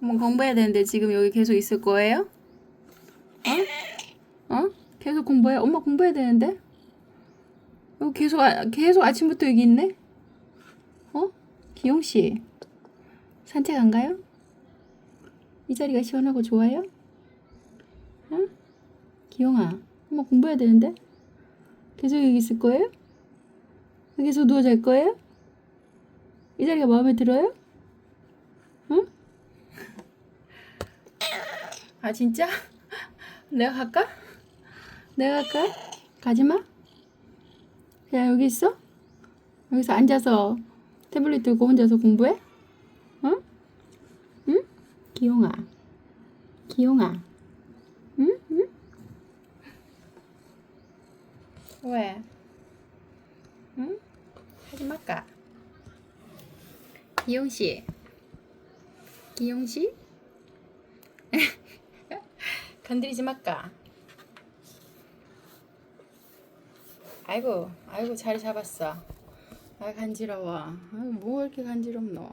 엄마 공부해야 되는데 지금 여기 계속 있을 거예요? 어? 어? 계속 공부해? 엄마 공부해야 되는데? 여기 계속 아, 계속 아침부터 여기 있네? 어? 기용 씨 산책 안 가요? 이 자리가 시원하고 좋아요? 응? 기용아, 엄마 공부해야 되는데? 계속 여기 있을 거예요? 여기서 누워 잘 거예요? 이 자리가 마음에 들어요? 아 진짜? 내가 갈까? 내가 갈까? 가지마. 야 여기 있어? 여기서 앉아서 태블릿 들고 혼자서 공부해? 응? 응? 기용아. 기용아. 응? 응? 왜? 응? 하지 말까? 기용 씨. 기용 씨? 건드리지 말까? 아이고, 아이고 자리 잡았어. 아 간지러워. 아유, 뭐 이렇게 간지럽노?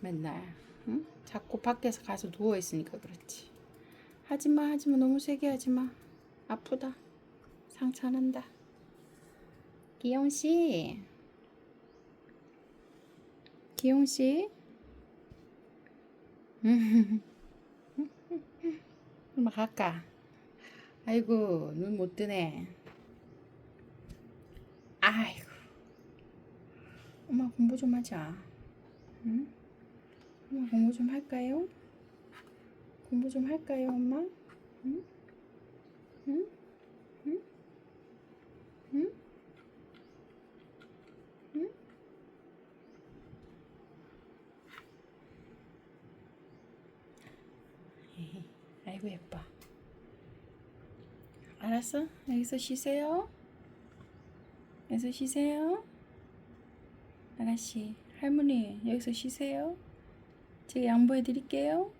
맨날, 응? 자꾸 밖에서 가서 누워 있으니까 그렇지. 하지마, 하지마, 너무 세게 하지마. 아프다. 상처 난다. 기용 씨, 기용 씨. 엄마 갈까? 아이고 눈 못 뜨네. 아이고. 엄마 공부 좀 하자. 응? 엄마 공부 좀 할까요? 공부 좀 할까요, 엄마? 응? 응? 응? 응? 응? 아이고 예뻐. 알았어? 여기서 쉬세요. 여기서 쉬세요. 아가씨, 할머니 여기서 쉬세요. 제가 양보해 드릴게요.